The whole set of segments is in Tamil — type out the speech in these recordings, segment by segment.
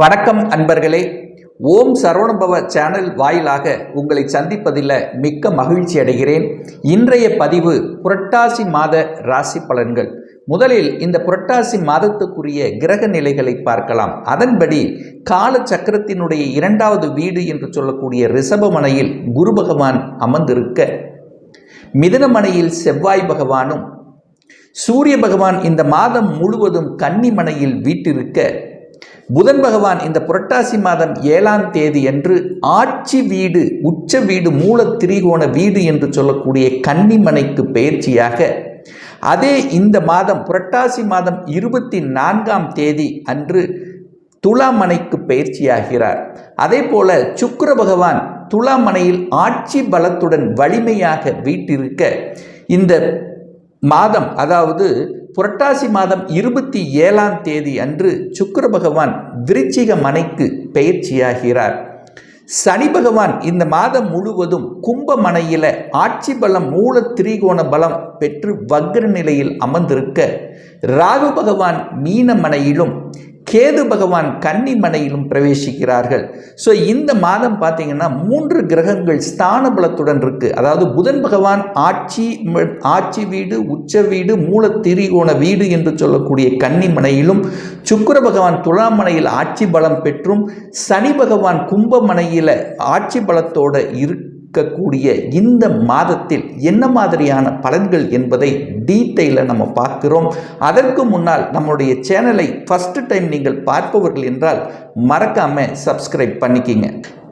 வணக்கம் அன்பர்களே. ஓம் சரவணபவ சேனல் வாயிலாக உங்களை சந்திப்பதில் மிக்க மகிழ்ச்சி அடைகிறேன். இன்றைய பதிவு புரட்டாசி மாத ராசி பலன்கள். முதலில் இந்த புரட்டாசி மாதத்துக்குரிய கிரக நிலைகளை பார்க்கலாம். அதன்படி கால சக்கரத்தினுடைய இரண்டாவது வீடு என்று சொல்லக்கூடிய ரிஷபமனையில் குரு பகவான் அமர்ந்திருக்க மிதனமனையில் செவ்வாய் பகவானும் சூரிய பகவான் இந்த மாதம் முழுவதும் கன்னிமனையில் வீட்டிருக்க புதன் பகவான் இந்த புரட்டாசி மாதம் ஏழாம் தேதி அன்று ஆட்சி வீடு உச்ச வீடு மூல திரிகோண வீடு என்று சொல்லக்கூடிய கன்னிமனைக்கு பயிற்சியாக அதே இந்த மாதம் புரட்டாசி மாதம் இருபத்தி நான்காம் தேதி அன்று துலாமனைக்கு பயிற்சியாகிறார் அதே போல சுக்கர பகவான் துலாமனையில் ஆட்சி பலத்துடன் வலிமையாக வீட்டிருக்க இந்த மாதம் அதாவது புரட்டாசி மாதம் இருபத்தி ஏழாம் தேதி அன்று சுக்கர பகவான் விருச்சிக மனைக்கு பயிற்சியாகிறார் சனி பகவான் இந்த மாதம் முழுவதும் கும்பமனையில் ஆட்சி பலம் மூல திரிகோண பலம் பெற்று வக்ர நிலையில் அமர்ந்திருக்க ராகு பகவான் மீனமனையிலும் கேது பகவான் கன்னிமனையிலும் பிரவேசிக்கிறார்கள். ஸோ இந்த மாதம் பார்த்தீங்கன்னா மூன்று கிரகங்கள் ஸ்தான பலத்துடன் இருக்குது அதாவது புதன் பகவான் ஆட்சி ஆட்சி வீடு உச்ச வீடு மூல திரிகோண வீடு என்று சொல்லக்கூடிய கன்னிமனையிலும் சுக்கர பகவான் துலாமனையில் ஆட்சி பலம் பெற்றும் சனி பகவான் கும்பமனையில் ஆட்சி பலத்தோடு இருக்க இருக்கக்கூடிய இந்த மாதத்தில் என்ன மாதிரியான பலன்கள் என்பதை டீட்டெயிலில் நம்ம பார்க்கிறோம். அதற்கு முன்னால் நம்மளுடைய சேனலை ஃபஸ்ட்டு டைம் நீங்கள் பார்ப்பவர்கள் என்றால் மறக்காமல் சப்ஸ்கிரைப் பண்ணிக்கிங்க.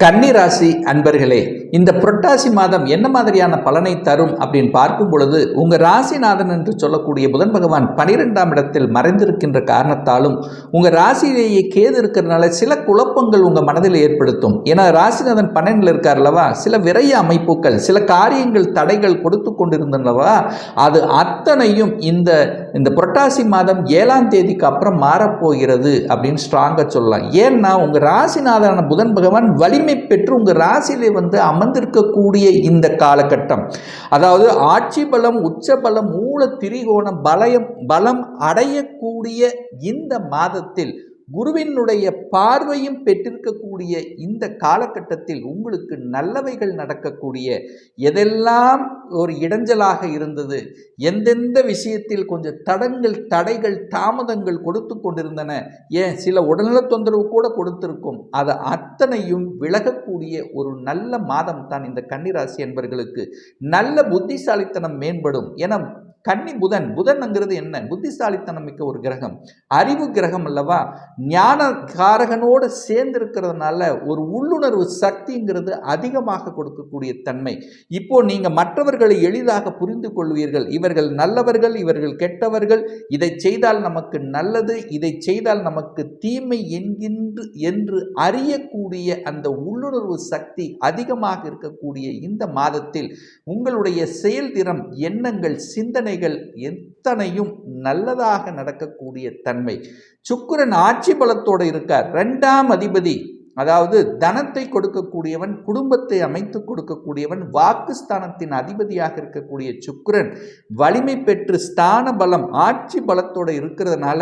கன்னிராசி அன்பர்களே இந்த புரட்டாசி மாதம் என்ன மாதிரியான பலனை தரும் அப்படின்னு பார்க்கும் பொழுது உங்கள் ராசிநாதன் என்று சொல்லக்கூடிய புதன் பகவான் பனிரெண்டாம் இடத்தில் மறைந்திருக்கின்ற காரணத்தாலும் உங்கள் ராசியிலேயே கேது இருக்கிறதுனால சில குழப்பங்கள் உங்கள் மனதில் ஏற்படுத்தும். ஏன்னா ராசிநாதன் பன்னெண்டில் இருக்கார் அல்லவா? சில விரைய அமைப்புகள் சில காரியங்கள் தடைகள் கொடுத்து கொண்டிருந்தனவா அது அத்தனையும் இந்த இந்த புரட்டாசி மாதம் ஏழாம் தேதிக்கு அப்புறம் மாறப்போகிறது அப்படின்னு ஸ்ட்ராங்காக சொல்லலாம். ஏன்னா உங்கள் ராசிநாதனான புதன் பகவான் வலிமை பெற்று உங்கள் ராசியிலே வந்து அமர்ந்திருக்கக்கூடிய இந்த காலகட்டம். அதாவது ஆட்சி பலம் உச்ச பலம் மூல திரிகோணம் பலயம் பலம் அடையக்கூடிய இந்த மாதத்தில் குருவினுடைய பார்வையும் பெற்றிருக்கக்கூடிய இந்த காலகட்டத்தில் உங்களுக்கு நல்லவைகள் நடக்கக்கூடிய எதெல்லாம் ஒரு இடைஞ்சலாக இருந்தது எந்தெந்த விஷயத்தில் கொஞ்சம் தடங்கள் தடைகள் தாமதங்கள் கொடுத்து கொண்டிருந்தன ஏன் சில உடல்நல தொந்தரவு கூட கொடுத்திருக்கும். அதை அத்தனையும் விலகக்கூடிய ஒரு நல்ல மாதம் தான் இந்த கன்னிராசி என்பவர்களுக்கு நல்ல புத்திசாலித்தனம் மேம்படும். என கன்னி புதன். புதன்ங்கிறது என்ன? புத்திசாலித்தனம் மிக்க ஒரு கிரகம். அறிவு கிரகம் அல்லவா? ஞான காரகனோடு சேர்ந்திருக்கிறதுனால ஒரு உள்ளுணர்வு சக்திங்கிறது அதிகமாக கொடுக்கக்கூடிய தன்மை. இப்போ நீங்கள் மற்றவர்களை எளிதாக புரிந்து கொள்வீர்கள். இவர்கள் நல்லவர்கள் இவர்கள் கெட்டவர்கள். இதை செய்தால் நமக்கு நல்லது. இதை செய்தால் நமக்கு தீமை என்கின்ற என்று அறியக்கூடிய அந்த உள்ளுணர்வு சக்தி அதிகமாக இருக்கக்கூடிய இந்த மாதத்தில் உங்களுடைய செயல்திறம் எண்ணங்கள் சிந்தனை சிந்தனைகள் எத்தனையும் நல்லதாக நடக்கக்கூடிய தன்மை. சுக்கரன் ஆட்சி பலத்தோடு இருக்கார். ரெண்டாம் அதிபதி அதாவது தனத்தை கொடுக்கக்கூடியவன் குடும்பத்தை அமைத்து கொடுக்கக்கூடியவன் வாக்குஸ்தானத்தின் அதிபதியாக இருக்கக்கூடிய சுக்கரன் வலிமை பெற்று ஸ்தான பலம் ஆட்சி பலத்தோடு இருக்கிறதுனால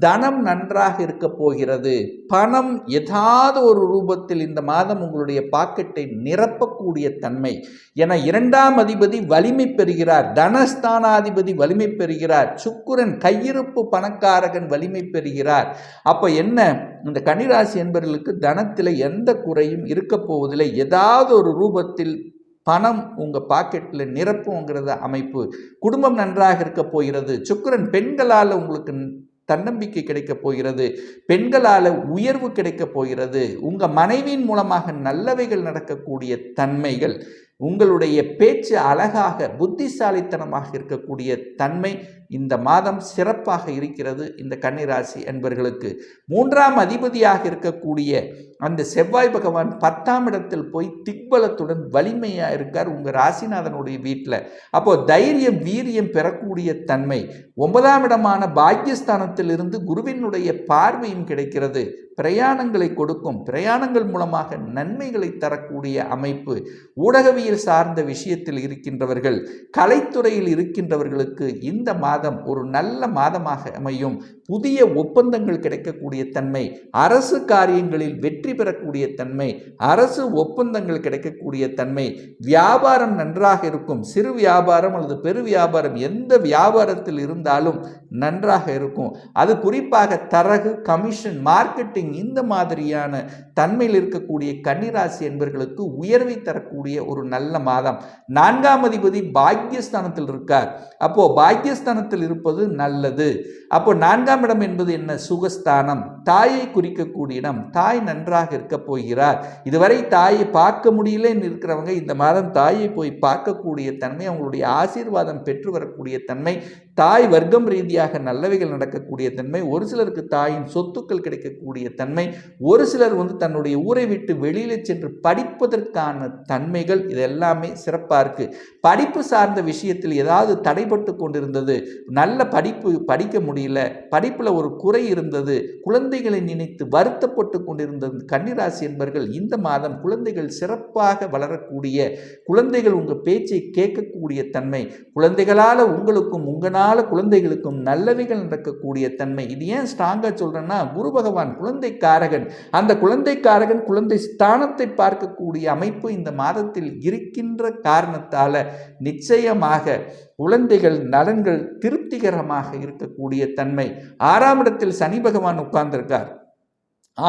தனம் நன்றாக இருக்க போகிறது. பணம் ஏதாவது ஒரு ரூபத்தில் இந்த மாதம் உங்களுடைய பாக்கெட்டை நிரப்பக்கூடிய தன்மை. என இரண்டாம் அதிபதி வலிமை பெறுகிறார். தனஸ்தானாதிபதி வலிமை பெறுகிறார். சுக்குரன் கையிருப்பு பணக்காரகன் வலிமை பெறுகிறார். அப்போ என்ன? இந்த கனிராசி என்பவர்களுக்கு தனத்தில் எந்த குறையும் இருக்க போவதில்லை. ஏதாவது ஒரு ரூபத்தில் பணம் உங்கள் பாக்கெட்டில் நிரப்புங்கிறத அமைப்பு. குடும்பம் நன்றாக இருக்க போகிறது. சுக்கரன் பெண்களால் உங்களுக்கு தன்னம்பிக்கை கிடைக்கப் போகிறது. பெண்களால் உயர்வு கிடைக்கப் போகிறது. உங்கள் மனைவியின் மூலமாக நல்லவைகள் நடக்கக்கூடிய தன்மைகள் உங்களுடைய பேச்சு அழகாக புத்திசாலித்தனமாக இருக்கக்கூடிய தன்மை இந்த மாதம் சிறப்பாக இருக்கிறது இந்த கன்னிராசி என்பர்களுக்கு. மூன்றாம் அதிபதியாக இருக்கக்கூடிய அந்த செவ்வாய் பகவான் பத்தாம் இடத்தில் போய் திக்பலத்துடன் வலிமையாக இருக்கார் உங்கள் ராசிநாதனுடைய வீட்டில் அப்போது தைரியம் வீரியம் பெறக்கூடிய தன்மை. ஒன்பதாம் இடமான பாக்கியஸ்தானத்தில் இருந்து குருவினுடைய பார்வையும் கிடைக்கிறது. பிரயாணங்களை கொடுக்கும் பிரயாணங்கள் மூலமாக நன்மைகளை தரக்கூடிய அமைப்பு ஊடகவியல் சார்ந்த விஷயத்தில் இருக்கின்றவர்கள் கலைத்துறையில் இருக்கின்றவர்களுக்கு இந்த மாதம் ஒரு நல்ல மாதமாக அமையும். புதிய ஒப்பந்தங்கள் கிடைக்கக்கூடிய தன்மை அரசு காரியங்களில் வெற்றி பெறக்கூடிய தன்மை அரசு ஒப்பந்தங்கள் கிடைக்கக்கூடிய தன்மை வியாபாரம் நன்றாக இருக்கும் சிறு வியாபாரம் அல்லது பெரு வியாபாரம் எந்த வியாபாரத்தில் இருந்தாலும் நன்றாக இருக்கும். அது குறிப்பாக தரகு கமிஷன் மார்க்கெட்டிங் இந்த மாதிரியான தன்மையில் இருக்கக்கூடிய கன்னிராசி என்பவர்களுக்கு உயர்வை தரக்கூடிய ஒரு நல்ல மாதம். நான்காம் அதிபதி பாக்கியஸ்தானத்தில் இருக்கார். அப்போ பாக்கியஸ்தானத்தில் இருப்பது நல்லது. அப்போ நான்காம் இடம் என்பது என்ன? சுகஸ்தானம். தாயை குறிக்கக்கூடிய இடம். தாய் நன்றாக இருக்க போகிறார். இதுவரை தாயை பார்க்க முடியலன்னு இருக்கிறவங்க இந்த மாதம் தாயை போய் பார்க்கக்கூடிய தன்மை அவங்களுடைய ஆசீர்வாதம் பெற்று வரக்கூடிய தன்மை தாய் வர்க்கம் ரீதியாக நல்லவைகள் நடக்கக்கூடிய தன்மை ஒரு சிலருக்கு தாயின் சொத்துக்கள் கிடைக்கக்கூடிய தன்மை ஒரு சிலர் வந்து தன்னுடைய ஊரை விட்டு வெளியில் சென்று படிப்பதற்கான தன்மைகள் இது எல்லாமே சிறப்பாக இருக்குது படிப்பு சார்ந்த விஷயத்தில் ஏதாவது தடைபட்டு கொண்டிருந்தது. நல்ல படிப்பு படிக்க முடியல. படிப்பில் ஒரு குறை இருந்தது. குழந்தைகளை நினைத்து வருத்தப்பட்டு கொண்டிருந்தது கன்னிராசி என்பவர்கள் இந்த மாதம் குழந்தைகள் சிறப்பாக வளரக்கூடிய குழந்தைகள் உங்கள் பேச்சை கேட்கக்கூடிய தன்மை குழந்தைகளால் உங்களுக்கும் உங்களால் குழந்தைகளுக்கும் நல்லவைகள் நடக்கக்கூடிய தன்மை. இது ஏன் ஸ்ட்ராங்காக சொல்கிறேன்னா குரு பகவான் குழந்தை காரகன் அந்த குழந்தை காரகன் குழந்தை ஸ்தானத்தை பார்க்கக்கூடிய அமைப்பு இந்த மாதத்தில் இருக்கின்ற காரணத்தால் நிச்சயமாக குழந்தைகள் நலன்கள் திருப்திகரமாக இருக்கக்கூடிய தன்மை. ஆறாம் இடத்தில் சனி பகவான் உட்கார்ந்திருக்கார்.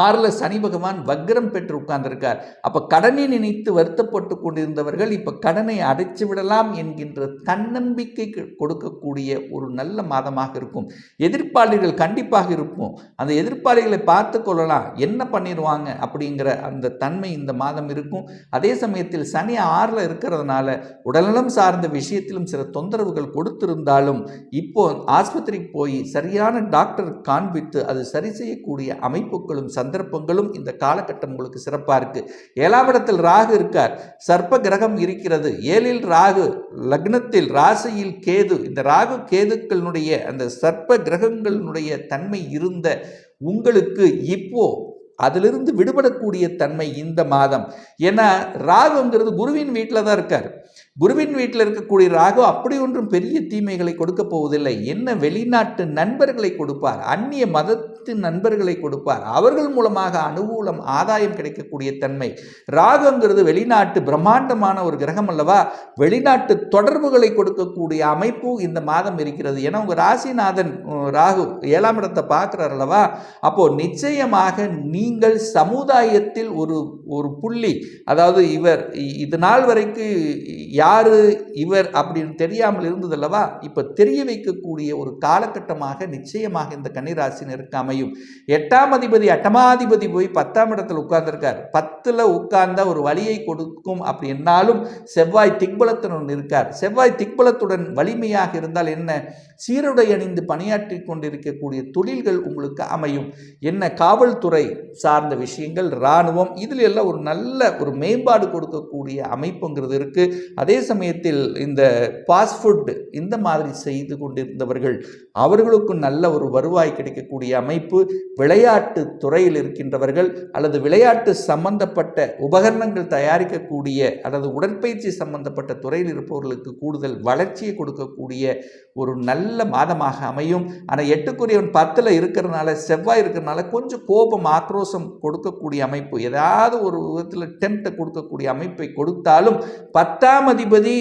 ஆறில் சனி பகவான் வக்ரம் பெற்று உட்கார்ந்திருக்கார். அப்போ கடனை நினைத்து வருத்தப்பட்டு கொண்டிருந்தவர்கள் இப்போ கடனை அடைச்சு விடலாம் என்கின்ற தன்னம்பிக்கை கொடுக்கக்கூடிய ஒரு நல்ல மாதமாக இருக்கும். எதிர்ப்பாளிகள் கண்டிப்பாக இருக்கும் அந்த எதிர்ப்பாளிகளை பார்த்து கொள்ளலாம். என்ன பண்ணிடுவாங்க அப்படிங்கிற அந்த தன்மை இந்த மாதம் இருக்கும். அதே சமயத்தில் சனி ஆறில் இருக்கிறதுனால உடல்நலம் சார்ந்த விஷயத்திலும் சில தொந்தரவுகள் கொடுத்திருந்தாலும் இப்போ ஆஸ்பத்திரிக்கு போய் சரியான டாக்டர் காண்பித்து அது சரி செய்யக்கூடிய அமைப்புகளும் சந்தர்ப்பங்களும் இந்த காலகட்டம் உங்களுக்கு சிறப்பாக இருக்குது ஏழாம் இடத்தில் ராகு இருக்கார். சர்ப்ப கிரகம் இருக்கிறது. ஏழில் ராகு லக்னத்தில் ராசியில் கேது. இந்த ராகு கேதுக்களினுடைய அந்த சர்ப்ப கிரகங்களினுடைய தன்மை இருந்த உங்களுக்கு இப்போ அதிலிருந்து விடுபடக்கூடிய தன்மை இந்த மாதம். ஏன்னா ராகுங்கிறது குருவின் வீட்டில் தான் இருக்கார். குருவின் வீட்டில் இருக்கக்கூடிய ராகு அப்படி ஒன்றும் பெரிய தீமைகளை கொடுக்க போவதில்லை. என்ன வெளிநாட்டு நண்பர்களை கொடுப்பார்? அந்நிய மதத்து நண்பர்களை கொடுப்பார்? அவர்கள் மூலமாக அனுகூலம் ஆதாயம் கிடைக்கக்கூடிய தன்மை. ராகுங்கிறது வெளிநாட்டு பிரம்மாண்டமான ஒரு கிரகம் அல்லவா? வெளிநாட்டு தொடர்புகளை கொடுக்கக்கூடிய அமைப்பு இந்த மாதம் இருக்கிறது. ஏன்னா உங்கள் ராசிநாதன் ராகு ஏழாம் இடத்தை பார்க்குறார் அல்லவா? அப்போது நிச்சயமாக நீங்கள் சமுதாயத்தில் ஒரு ஒரு புள்ளி அதாவது இவர் இது நாள் வரைக்கும் யார் இவர் அப்படின்னு தெரியாமல் இருந்ததல்லவா இப்போ தெரிய வைக்கக்கூடிய ஒரு காலகட்டமாக நிச்சயமாக இந்த கன்னிராசினருக்கு அமையும். எட்டாம் அதிபதி அட்டமாதிபதி போய் பத்தாம் இடத்துல உட்கார்ந்துருக்கார். பத்தில் உட்கார்ந்த ஒரு வழியை கொடுக்கும் அப்படின்னாலும் செவ்வாய் திக்பலத்துடன் இருக்கார். செவ்வாய் திக்பலத்துடன் வலிமையாக இருந்தால் என்ன? சீருடை அணிந்து பணியாற்றி கொண்டிருக்கக்கூடிய தொழில்கள் உங்களுக்கு அமையும். என்ன? காவல்துறை சார்ந்த விஷயங்கள் இராணுவம் இதில் எல்லாம் ஒரு நல்ல ஒரு மேம்பாடு கொடுக்கக்கூடிய அமைப்புங்கிறது இருக்குது அதே அதே சமயத்தில் இந்த ஃபாஸ்ட் ஃபுட் இந்த மாதிரி செய்து கொண்டிருந்தவர்கள் அவர்களுக்கும் நல்ல ஒரு வருவாய் கிடைக்கக்கூடிய அமைப்பு விளையாட்டு துறையில் இருக்கின்றவர்கள் அல்லது விளையாட்டு சம்பந்தப்பட்ட உபகரணங்கள் தயாரிக்கக்கூடிய அல்லது உடற்பயிற்சி சம்பந்தப்பட்ட துறையில் இருப்பவர்களுக்கு கூடுதல் வளர்ச்சியை கொடுக்கக்கூடிய ஒரு நல்ல மாதமாக அமையும். ஆனால் எட்டுக்குரியவன் பத்தில் இருக்கிறதுனால செவ்வாய் இருக்கிறதுனால கொஞ்சம் கோபம் ஆக்ரோஷம் கொடுக்கக்கூடிய அமைப்பு ஏதாவது ஒரு விதத்தில் டெம்ட்டை கொடுக்கக்கூடிய அமைப்பை கொடுத்தாலும் பத்தாம் அதிபதி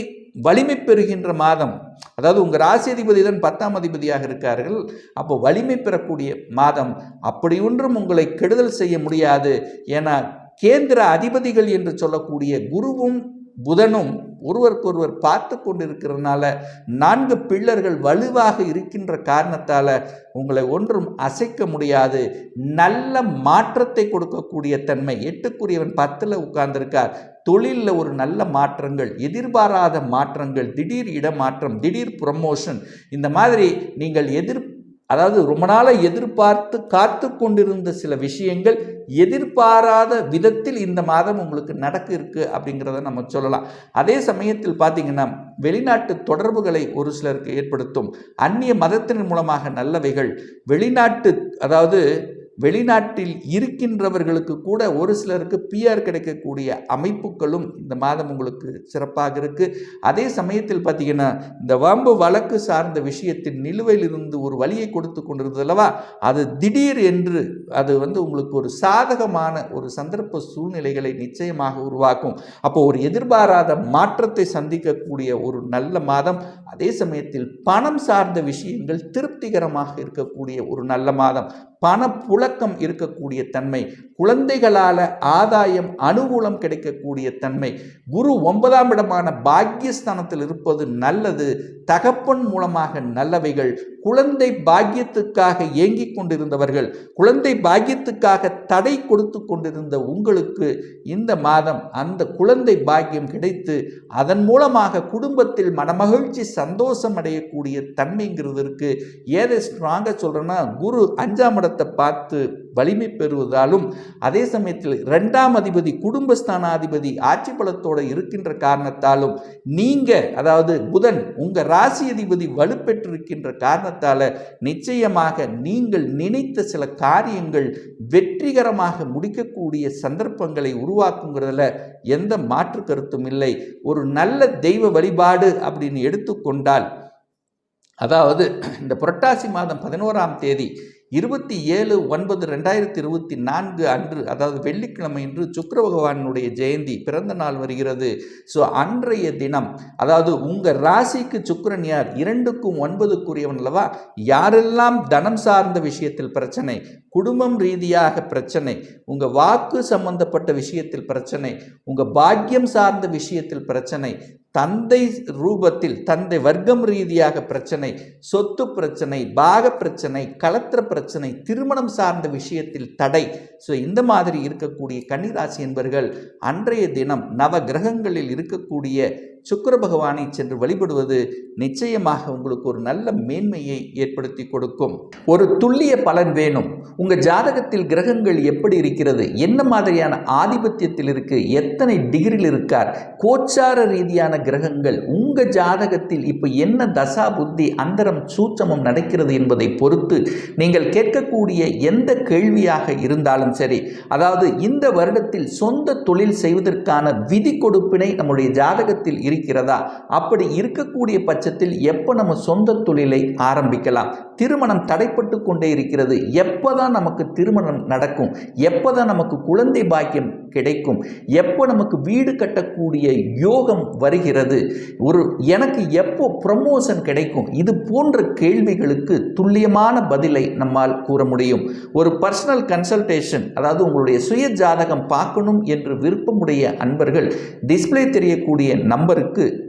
வலிமை பெறுகின்ற மாதம் அதாவது உங்கள் ராசி அதிபதி தான் பத்தாம் அதிபதியாக இருக்கார்கள் அப்போ வலிமை பெறக்கூடிய மாதம். அப்படி ஒன்றும் உங்களை கெடுதல் செய்ய முடியாது. ஏன்னா கேந்திர அதிபதிகள் என்று சொல்லக்கூடிய குருவும் புதனும் ஒருவருக்கொருவர் பார்த்து கொண்டிருக்கிறதுனால நான்கு பிள்ளர்கள் வலுவாக இருக்கின்ற காரணத்தால் உங்களை ஒன்றும் அசைக்க முடியாது. நல்ல மாற்றத்தை கொடுக்கக்கூடிய தன்மை. எட்டுக்குரியவன் பத்தில் உட்கார்ந்திருக்கார். தொழிலில் ஒரு நல்ல மாற்றங்கள் எதிர்பாராத மாற்றங்கள் திடீர் இடமாற்றம் திடீர் ப்ரமோஷன் இந்த மாதிரி நீங்கள் எதிர் அதாவது ரொம்ப நாளாக எதிர்பார்த்து காத்து கொண்டிருந்த சில விஷயங்கள் எதிர்பாராத விதத்தில் இந்த மாதம் உங்களுக்கு நடக்கு இருக்கு அப்படிங்கிறத நம்ம சொல்லலாம். அதே சமயத்தில் பார்த்தீங்கன்னா வெளிநாட்டு தொடர்புகளை ஒரு சிலருக்கு ஏற்படுத்தும். அந்நிய மதத்தின் மூலமாக நல்லவைகள் வெளிநாட்டு அதாவது வெளிநாட்டில் இருக்கின்றவர்களுக்கு கூட ஒரு சிலருக்கு பிஆர் கிடைக்கக்கூடிய அமைப்புகளும் இந்த மாதம் உங்களுக்கு சிறப்பாக இருக்குது அதே சமயத்தில் பார்த்தீங்கன்னா இந்த வம்பு வழக்கு சார்ந்த விஷயத்தின் நிலுவையில் இருந்து ஒரு வழியை கொடுத்து கொண்டிருந்தது அல்லவா? அது திடீர் என்று அது வந்து உங்களுக்கு ஒரு சாதகமான ஒரு சந்தர்ப்ப சூழ்நிலைகளை நிச்சயமாக உருவாக்கும். அப்போ ஒரு எதிர்பாராத மாற்றத்தை சந்திக்கக்கூடிய ஒரு நல்ல மாதம். அதே சமயத்தில் பணம் சார்ந்த விஷயங்கள் திருப்திகரமாக இருக்கக்கூடிய ஒரு நல்ல மாதம். பணப்புழக்கம் இருக்கக்கூடிய தன்மை குழந்தைகளால் ஆதாயம் அனுகூலம் கிடைக்கக்கூடிய தன்மை குரு ஒன்பதாம் இடமான பாக்கியஸ்தானத்தில் இருப்பது நல்லது தகப்பன் மூலமாக நல்லவைகள் குழந்தை பாக்கியத்துக்காக ஏங்கிக் கொண்டிருந்தவர்கள் குழந்தை பாக்கியத்துக்காக தடை கொடுத்து கொண்டிருந்த உங்களுக்கு இந்த மாதம் அந்த குழந்தை பாக்கியம் கிடைத்து அதன் மூலமாக குடும்பத்தில் மனமகிழ்ச்சி சந்தோஷம் அடையக்கூடிய தன்மைங்கிறதுக்கு ஏதை ஸ்ட்ராங்காக சொல்கிறேன்னா குரு அஞ்சாம் இடத்தை பார்த்து வலிமை பெறுவதாலும் அதே சமயத்தில் ரெண்டாம் அதிபதி குடும்பஸ்தானாதிபதி ஆட்சி பலத்தோடு இருக்கின்ற காரணத்தாலும் நீங்கள் அதாவது புதன் உங்கள் ராசி அதிபதி வலுப்பெற்றிருக்கின்ற காரணத்தால் நிச்சயமாக நீங்கள் நினைத்த சில காரியங்கள் வெற்றிகரமாக முடிக்கக்கூடிய சந்தர்ப்பங்களை உருவாக்குங்கிறதுல எந்த மாற்று கருத்தும் இல்லை. ஒரு நல்ல தெய்வ வழிபாடு அப்படின்னு எடுத்துக்கொண்டால் அதாவது இந்த புரட்டாசி மாதம் பதினோராம் தேதி இருபத்தி ஏழு ஒன்பது ரெண்டாயிரத்தி இருபத்தி நான்கு அன்று அதாவது வெள்ளிக்கிழமை இன்று சுக்கர பகவானுடைய ஜெயந்தி பிறந்த நாள் வருகிறது. ஸோ அன்றைய தினம் அதாவது உங்கள் ராசிக்கு சுக்கரன் யார்? இரண்டுக்கும் ஒன்பதுக்குரியவன் அல்லவா? யாரெல்லாம் தனம் சார்ந்த விஷயத்தில் பிரச்சனை குடும்பம் ரீதியாக பிரச்சனை உங்கள் வாக்கு சம்பந்தப்பட்ட விஷயத்தில் பிரச்சனை உங்கள் பாக்கியம் சார்ந்த விஷயத்தில் பிரச்சனை தந்தை ரூபத்தில் தந்தை வர்க்கம் ரீதியாக பிரச்சனை சொத்து பிரச்சனை பாக பிரச்சனை கலத்திர பிரச்சனை திருமணம் சார்ந்த விஷயத்தில் தடை. ஸோ இந்த மாதிரி இருக்கக்கூடிய கன்னிராசி என்பர்கள் அன்றைய தினம் நவ கிரகங்களில் இருக்கக்கூடிய சுக்கர பகவானை சென்று வழிபடுவது நிச்சயமாக உங்களுக்கு ஒரு நல்ல மேன்மையை ஏற்படுத்தி கொடுக்கும். ஒரு துல்லிய பலன் வேணும். உங்க ஜாதகத்தில் கிரகங்கள் எப்படி இருக்கிறது? என்ன மாதிரியான ஆதிபத்தியத்தில் இருக்கு? எத்தனை டிகிரியில் இருக்கார்? கோச்சார ரீதியான கிரகங்கள் உங்க ஜாதகத்தில் இப்போ என்ன தசா புத்தி அந்தரம் சூட்சமம் நடக்கிறது என்பதை பொறுத்து நீங்கள் கேட்கக்கூடிய எந்த கேள்வியாக இருந்தாலும் சரி அதாவது இந்த வருடத்தில் சொந்த தொழில் செய்வதற்கான விதி கொடுப்பினை நம்முடைய ஜாதகத்தில் இருக்கிறதா? அப்படி இருக்கக்கூடிய பட்சத்தில் எப்போ நம்ம சொந்த தொழிலை ஆரம்பிக்கலாம்? திருமணம் தடைப்பட்டு கொண்டே இருக்கிறது. எப்போதான் நமக்கு திருமணம் நடக்கும்? எப்போ தான் நமக்கு குழந்தை பாக்கியம் கிடைக்கும்? எப்போ நமக்கு வீடு கட்டக்கூடிய யோகம் வருகிறது? ஒரு எனக்கு எப்போ ப்ரமோஷன் கிடைக்கும்? இது போன்ற கேள்விகளுக்கு துல்லியமான பதிலை நம்மால் கூற முடியும். ஒரு பர்சனல் கன்சல்டேஷன் அதாவது உங்களுடைய சுய ஜாதகம் பார்க்கணும் என்று விருப்பமுடைய அன்பர்கள் டிஸ்பிளே தெரியக்கூடிய நம்பர் அவருக்கு